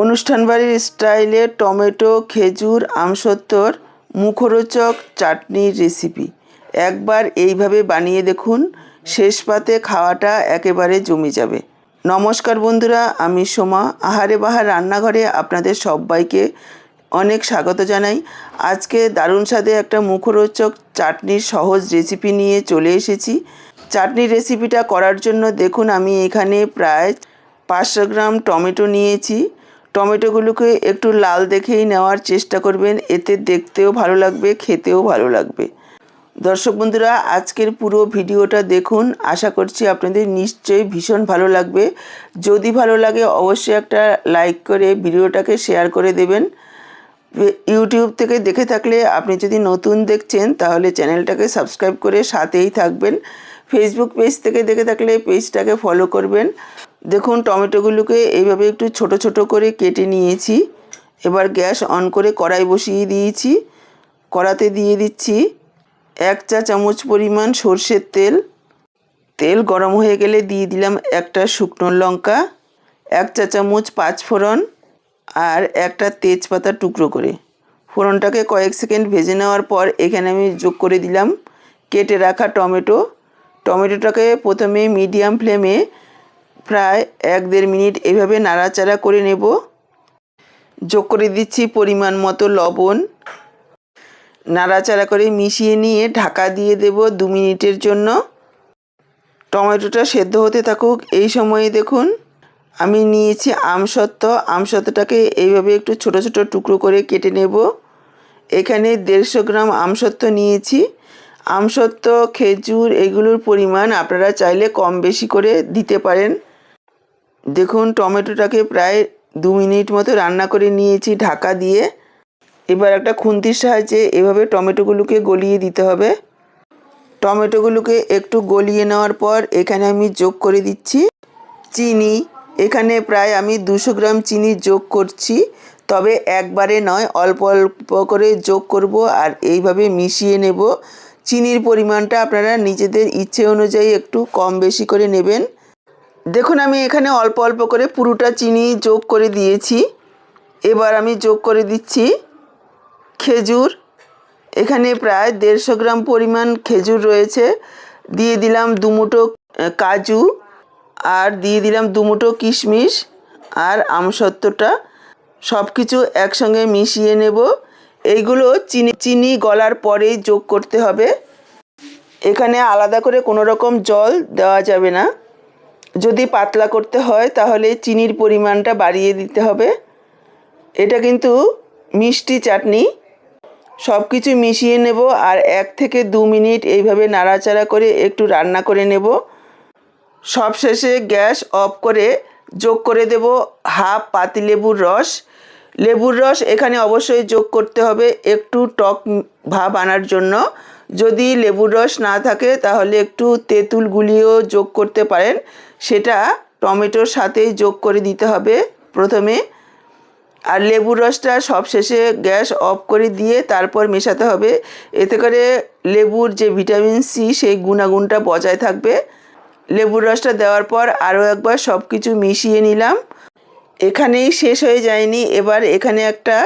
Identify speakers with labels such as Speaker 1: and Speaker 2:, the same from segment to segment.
Speaker 1: অনুষ্ঠান বাড়ির স্টাইলে টমেটো, খেজুর আমসত্ত্বর মুখরোচক চাটনির রেসিপি। একবার এইভাবে বানিয়ে দেখুন, শেষ পাতে খাওয়াটা একেবারে জমে যাবে। নমস্কার বন্ধুরা, আমি সোমা। আহারে বাহার রান্নাঘরে আপনাদের সবাইকে অনেক স্বাগত জানাই। আজকে দারুণ স্বাদে একটা মুখরোচক চাটনির সহজ রেসিপি নিয়ে চলে এসেছি। চাটনির রেসিপিটা করার জন্য দেখুন, আমি এখানে প্রায় পাঁচশো গ্রাম টমেটো নিয়েছি। টমেটোগুলোকে একটু লাল দেখেই নেওয়ার চেষ্টা করবেন। এতে দেখতেও ভালো লাগবে, খেতেও ভালো লাগবে। দর্শক বন্ধুরা, আজকের পুরো ভিডিওটা দেখুন। আশা করছি আপনাদের নিশ্চয়ই ভীষণ ভালো লাগবে। যদি ভালো লাগে, অবশ্যই একটা লাইক করে ভিডিওটাকে শেয়ার করে দেবেন। ইউটিউব থেকে দেখে থাকলে আপনি যদি নতুন দেখছেন, তাহলে চ্যানেলটাকে সাবস্ক্রাইব করে সাথেই থাকবেন। ফেসবুক পেজ থেকে দেখে থাকলে পেজটাকে ফলো করবেন। দেখুন, টমেটোগুলোকে এইভাবে একটু ছোট ছোট করে কেটে নিয়েছি। এবার গ্যাস অন করে কড়াই বসিয়ে দিয়েছি। কড়াতে দিয়ে দিচ্ছি এক চা চামচ পরিমাণ সর্ষের তেল। তেল গরম হয়ে গেলে দিয়ে দিলাম একটা শুকনো লঙ্কা, এক চা চামচ পাঁচ ফোড়ন আর একটা তেজপাতা টুকরো করে। ফোড়নটাকে কয়েক সেকেন্ড ভেজে নেওয়ার পর এখানে আমি যোগ করে দিলাম কেটে রাখা টমেটো। টমেটোটাকে প্রথমে মিডিয়াম ফ্লেমে প্রায় এক দেড় মিনিট এভাবে নাড়াচাড়া করে নেব। যোগ করে দিচ্ছি পরিমাণ মতো লবণ। নাড়াচাড়া করে মিশিয়ে নিয়ে ঢাকা দিয়ে দেব দু মিনিটের জন্য। টমেটোটা সেদ্ধ হতে থাকুক এই সময়ে দেখুন। আমি নিয়েছি আমসত্ত্ব। আমসত্ত্বটাকে এইভাবে একটু ছোট ছোট টুকরো করে কেটে নেব। এখানে দেড়শো গ্রাম আমসত্ত্ব নিয়েছি। আমসত্ত্ব, খেজুর এগুলোর পরিমাণ আপনারা চাইলে কম বেশি করে দিতে পারেন। দেখুন, টমেটোটাকে প্রায় দু মিনিট মতো রান্না করে নিয়েছি, ঢাকা দিয়ে। এবার একটা খুন্তির সাহায্যে এভাবে টমেটোগুলোকে গলিয়ে দিতে হবে। টমেটোগুলোকে একটু গলিয়ে নেওয়ার পর এখানে আমি যোগ করে দিচ্ছি চিনি। এখানে প্রায় আমি দুশো গ্রাম চিনি যোগ করছি, তবে একবারে নয়, অল্প অল্প করে যোগ করব আর এইভাবে মিশিয়ে নেব। চিনির পরিমাণটা আপনারা নিজেদের ইচ্ছে অনুযায়ী একটু কম বেশি করে নেবেন। দেখুন, আমি এখানে অল্প অল্প করে পুরোটা চিনি যোগ করে দিয়েছি। এবার আমি যোগ করে দিচ্ছি খেজুর। এখানে প্রায় দেড়শো গ্রাম পরিমাণ খেজুর রয়েছে। দিয়ে দিলাম দুমুটো কাজু আর দিয়ে দিলাম দুমুটো কিশমিশ আর আমসত্ত্বটা। সব কিছু একসঙ্গে মিশিয়ে নেব। এইগুলো চিনি চিনি গলার পরেই যোগ করতে হবে। এখানে আলাদা করে কোনো রকম জল দেওয়া যাবে না। যদি পাতলা করতে হয়, তাহলে চিনির পরিমাণটা বাড়িয়ে দিতে হবে। এটা কিন্তু মিষ্টি চাটনি। সব কিছু মিশিয়ে নেব আর এক থেকে দু মিনিট এইভাবে নাড়াচাড়া করে একটু রান্না করে নেব। সবশেষে গ্যাস অফ করে যোগ করে দেব হাফ পাতি লেবুর রস। লেবুর রস এখানে অবশ্যই যোগ করতে হবে একটু টক ভাব আনার জন্য। যদি লেবুর রস না থাকে, তাহলে একটু তেঁতুল গুলিও যোগ করতে পারেন। সেটা টমেটোর সাথেই যোগ করে দিতে হবে প্রথমে। আর লেবুর রসটা সবশেষে গ্যাস অফ করে দিয়ে তারপর মেশাতে হবে। এতে করে লেবুর যে ভিটামিন সি সেই গুণাগুণটা বজায় থাকবে। লেবুর রসটা দেওয়ার পর আরও একবার সব কিছু মিশিয়ে নিলাম। এখানেই শেষ হয়ে যায়নি। এবার এখানে একটা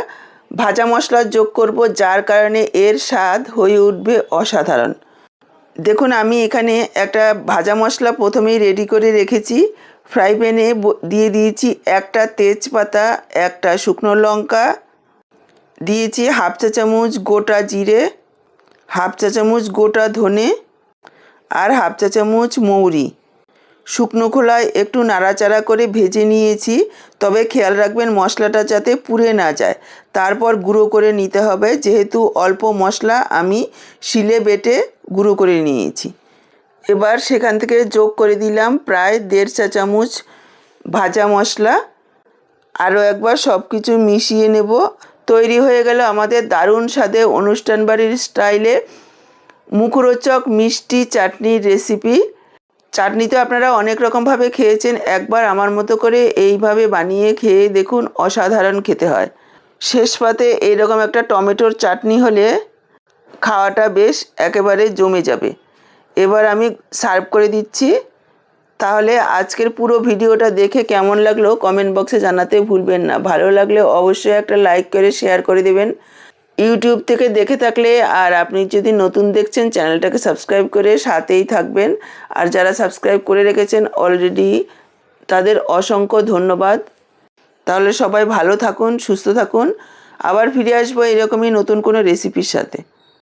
Speaker 1: ভাজা মশলা যোগ করব, যার কারণে এর স্বাদ হয়ে উঠবে অসাধারণ। দেখুন, আমি এখানে একটা ভাজা মশলা প্রথমেই রেডি করে রেখেছি। ফ্রাই প্যানে দিয়ে দিয়েছি একটা তেজপাতা, একটা শুকনো লঙ্কা। দিয়েছি হাফ চা চামচ গোটা জিরে, হাফ চা চামচ গোটা ধনে আর হাফ চা চামচ মৌরি। শুকনো খোলায় একটু নাড়াচাড়া করে ভেজে নিয়েছি। তবে খেয়াল রাখবেন মশলাটা যাতে পুড়ে না যায়। তারপর গুঁড়ো করে নিতে হবে। যেহেতু অল্প মশলা, আমি শিলে বেটে গুঁড়ো করে নিয়েছি। এবার সেখান থেকে যোগ করে দিলাম প্রায় দেড় চা চামচ ভাজা মশলা। আরও একবার সব কিছু মিশিয়ে নেব। তৈরি হয়ে গেল আমাদের দারুণ স্বাদে অনুষ্ঠান বাড়ির স্টাইলে মুখরোচক মিষ্টি চাটনির রেসিপি। চাটনি তো আপনারা অনেক রকমভাবে খেয়েছেন, একবার আমার মতো করে এইভাবে বানিয়ে খেয়ে দেখুন অসাধারণ খেতে হয়। শেষ পাতে এইরকম একটা টমেটোর চাটনি হলে খাওয়াটা বেশ একেবারে জমে যাবে। এবার আমি সার্ভ করে দিচ্ছি। তাহলে আজকের পুরো ভিডিওটা দেখে কেমন লাগল কমেন্ট বক্সে জানাতে ভুলবেন না। ভালো লাগলে অবশ্যই একটা লাইক করে, শেয়ার করে দেবেন। ইউটিউব থেকে দেখে থাকলে আর আপনি যদি নতুন দেখছেন, চ্যানেলটাকে সাবস্ক্রাইব করে সাথেই থাকবেন। আর যারা সাবস্ক্রাইব করে রেখেছেন অলরেডি তাদের অসংখ্য ধন্যবাদ। তাহলে সবাই ভালো থাকুন, সুস্থ থাকুন। আবার ফিরে আসব এরকমই নতুন কোনো রেসিপির সাথে।